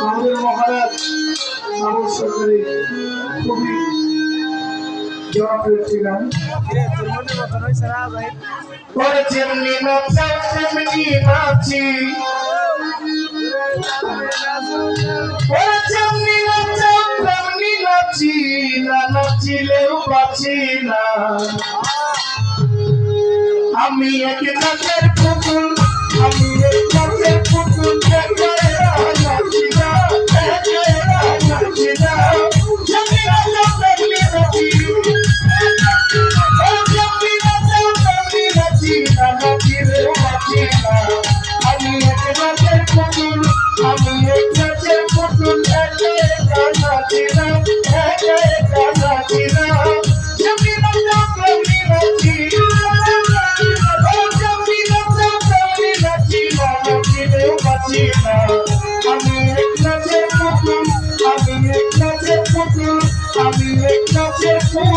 আমাদের মহারাজ নবর সরকারের খুবই জনপ্রিয় ছিলাম যেমনি নকশা তেমনি বাঁচি যেমনি নকশা আমি একে গাছের পুতুল আমি এক গাছের পুতুল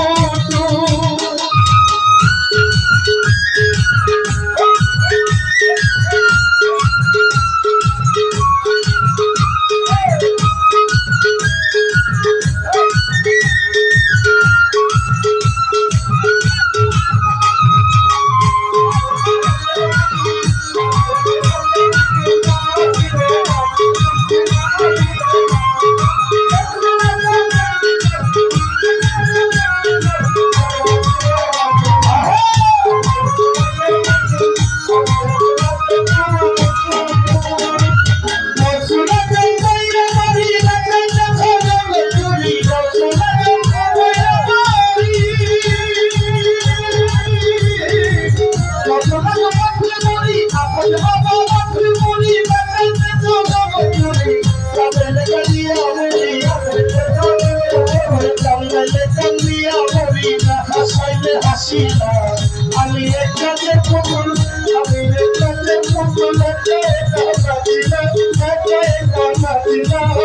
মতো I'm not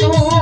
a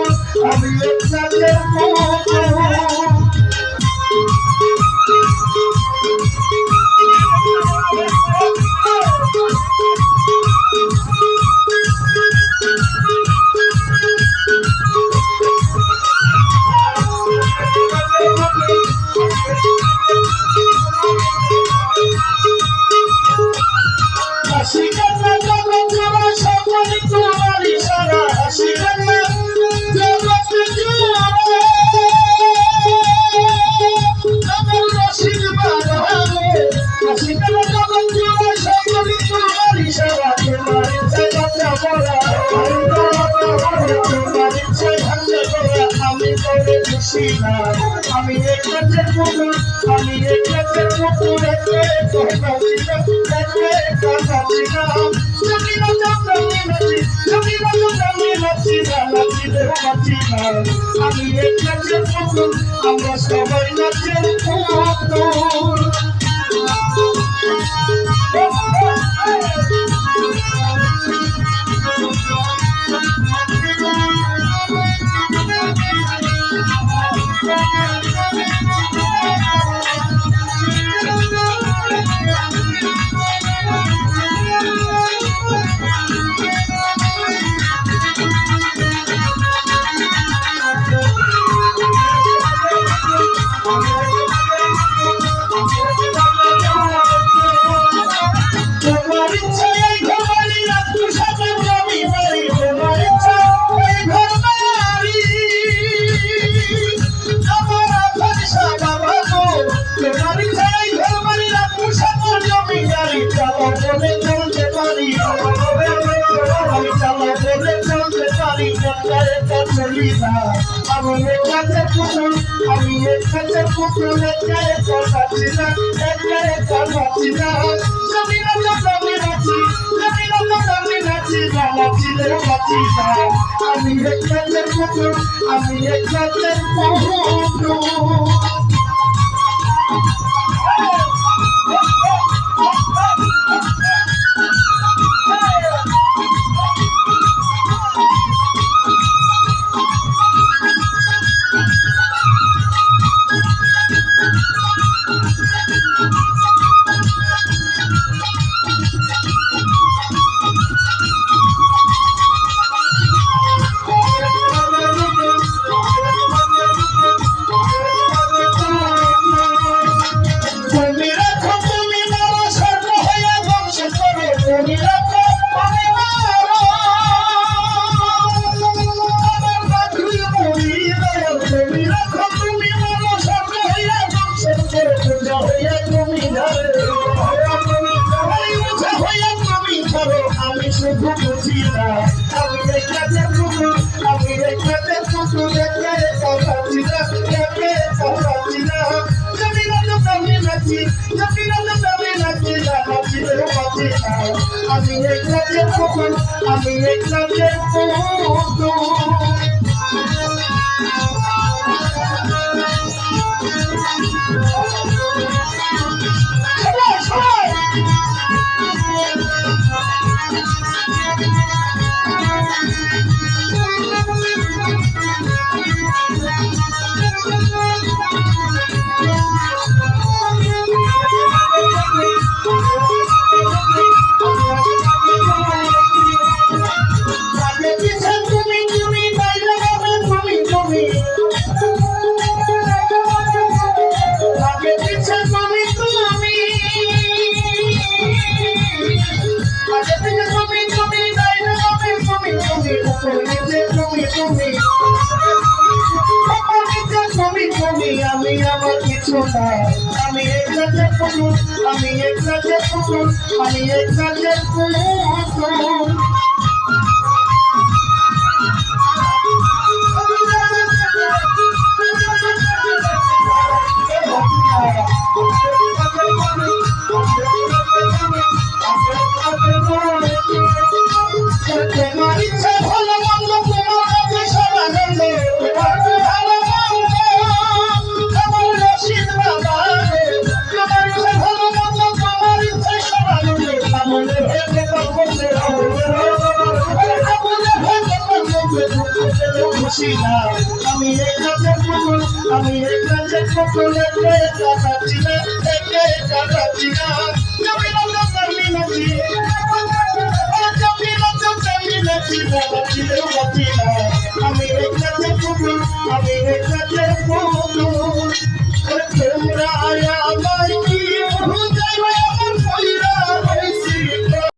আমি করে খুশি না আমি রেখেছে পুকুর আমি রেখেছে পুকুর আমি রেখেছে পুকুর আমরা সবাই নাচের পুকুর একা চলি না আমি একাতে পুতুল আমি একাতে পুতুল একা একা নাচি না একা একা নাচি না জমি না জমি নাচি জমি না জমি নাচি নাচি না আমি একাতে পুতুল আমি একাতে পুতুল পাচ্ছি না আমি একাতে পুতু আমি একাতে পুতু সবাই সবাই। আমি একসাথে পুতুল আমি আমি একসাথে পুতুল তোমার না আমি কাছে পুতুল আমি এই কাছে পুতুল একা একা নাচি না একা একা নাচি না জমি না জমি নাচি জমি না নাচি না নাচিলেও নাচি না আমি কাছে পুতুল আমি কাছে পুতুল তোমরা আমায়